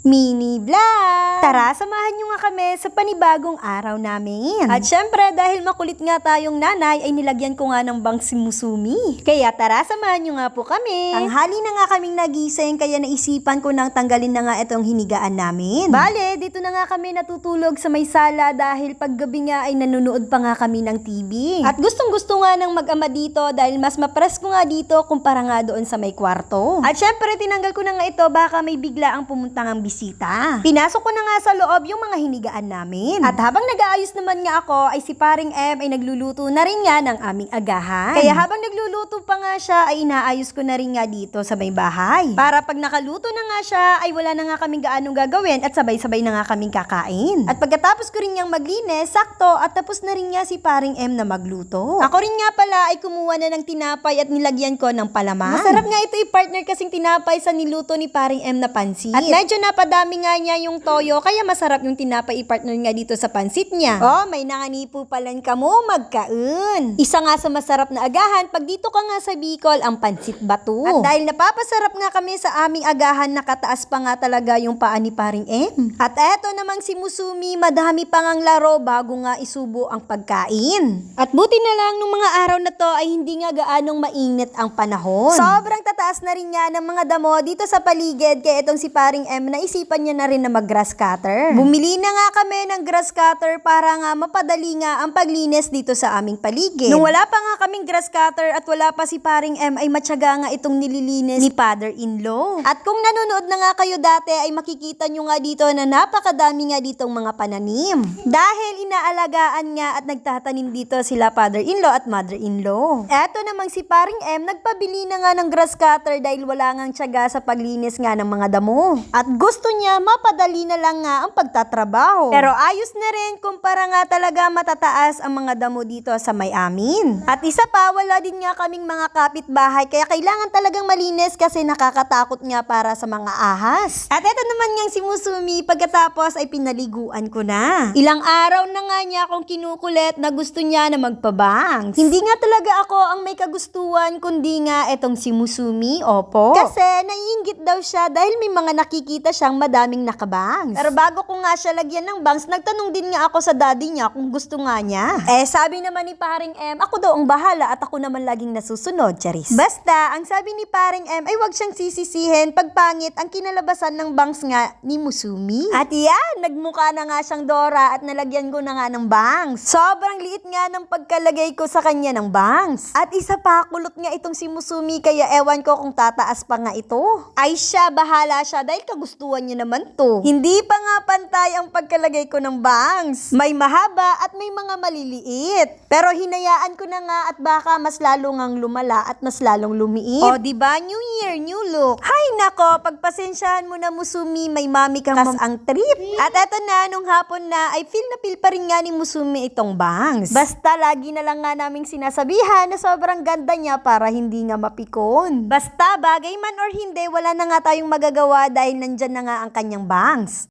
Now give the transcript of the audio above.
mini vlog. Tara, samahan nyo nga kami sa panibagong araw namin. At syempre, dahil makulit nga tayong nanay, ay nilagyan ko nga ng bang si Musumi. Kaya tara, samahan nyo nga po kami. Ang hali na nga kaming nagising, kaya naisipan ko nang tanggalin na nga itong hinigaan namin. Bale, dito na nga kami natutulog sa may sala dahil paggabi nga ay nanonood pa nga kami ng TV. At gustong gusto nga ng mag-ama dito dahil mas mapresko nga dito kumpara nga doon sa may kwarto. At syempre, tinanggal ko na nga ito baka may bigla ang pumunta ng bisita. Pinasok ko na nga sa loob yung mga hinigaan namin. At habang nag-aayos naman nga ako, ay si paring M ay nagluluto na rin nga ng aming agahan. Kaya habang nagluluto pa nga siya, ay inaayos ko na rin nga dito sa may bahay. Para pag nakaluto na nga siya, ay wala na nga kaming gaanong gagawin at sabay-sabay na nga kaming kakain. At pagkatapos ko rin niyang maglinis, sakto at tapos na rin nga si paring M na magluto. Ako rin nga pala ay kumuha na ng tinapay at nilagyan ko ng palaman. Masarap nga ito i-partner kasing tinapay sa niluto ni paring M na pansit. At medyo napadami nga niya yung toyo, kaya masarap yung tinapay i-partner nga dito sa pansit niya. Oh, may nanganipo palan ka mo, magkaun. Isa nga sa masarap na agahan, pag dito ka nga sa Bicol, ang pansit bato. At dahil napapasarap nga kami sa aming agahan, nakataas pa nga talaga yung paa ni paring M. At eto namang si Musumi, madami pang ang laro bago nga isubo ang pagkain. At buti na lang nung mga araw na to ay hindi nga gaanong mainit ang panahon. Sobrang tataas na rin nga ng mga damo dito sa paligid kaya itong si paring M naisipan niya na rin na mag grass cutter. Bumili na nga kami ng grass cutter para nga mapadali nga ang paglinis dito sa aming paligid. Nung wala pa nga kaming grass cutter at wala pa si paring M ay matyaga nga itong nililinis ni father-in-law. At kung nanonood na nga kayo dati ay makikita nyo nga dito na napakadami nga ditong mga pananim. Dahil inaalagaan nga at nagtatanim dito sila father-in-law at mother-in-law. Eto namang si paring M nagpabili na nga ng grass cutter dahil wala ngang tiyaga sa paglinis nga ng mga damo. At gusto niya mapadali na lang nga ang pagtatrabaho. Pero ayos na rin kumpara nga talaga matataas ang mga damo dito sa may amin. At isa pa, wala din nga kaming mga kapitbahay kaya kailangan talagang malinis kasi nakakatakot nga para sa mga ahas. At eto naman nga si Musumi, pagkatapos ay pinaliguan ko na. Ilang araw na nga niya akong kinukulit na gusto niya na magpabangs. Hindi nga talaga ako ang may kagustuhan kundi nga etong si Musumi, opo. Kasi naiingit daw siya dahil may mga nakikita siyang madaming nakabangs. Pero bago ko nga siya lagyan ng bangs, nagtanong din nga ako sa daddy niya kung gusto nga niya. Eh sabi naman ni paring M, ako daw ang bahala at ako naman laging nasusunod, Charis. Basta, ang sabi ni paring M ay wag siyang sisisihin pag pangit ang kinalabasan ng bangs nga ni Musumi. At yan, nagmukha na nga siyang Dora at nalagyan ko na nga ng bangs. Sobrang liit nga ng pagkalagay ko sa kanya ng bangs. At isa pa, kulot nga itong si Musumi kaya ewan ko kung tataas pa nga ito. Ay siya, bahala siya dahil kagustuhan niya naman to. Hindi pa nga pantay ang pagkalagay ko ng bangs. May mahaba at may mga maliliit. Pero hinayaan ko na nga at baka mas lalo ngang lumala at mas lalong lumiit. O, di ba? New Year, new look. Hay nako, pagpasensyahan mo na Musumi, may mami kang kas ang trip. At eto na, nung hapon na, ay feel na feel pa rin nga ni Musumi itong bangs. Basta lagi na lang nga naming sinasabihan na sobrang ganda niya para hindi nga mapikon. Basta bagay man or hindi, wala na nga tayong magagawa dahil nandyan na nga ang kanyang bangs.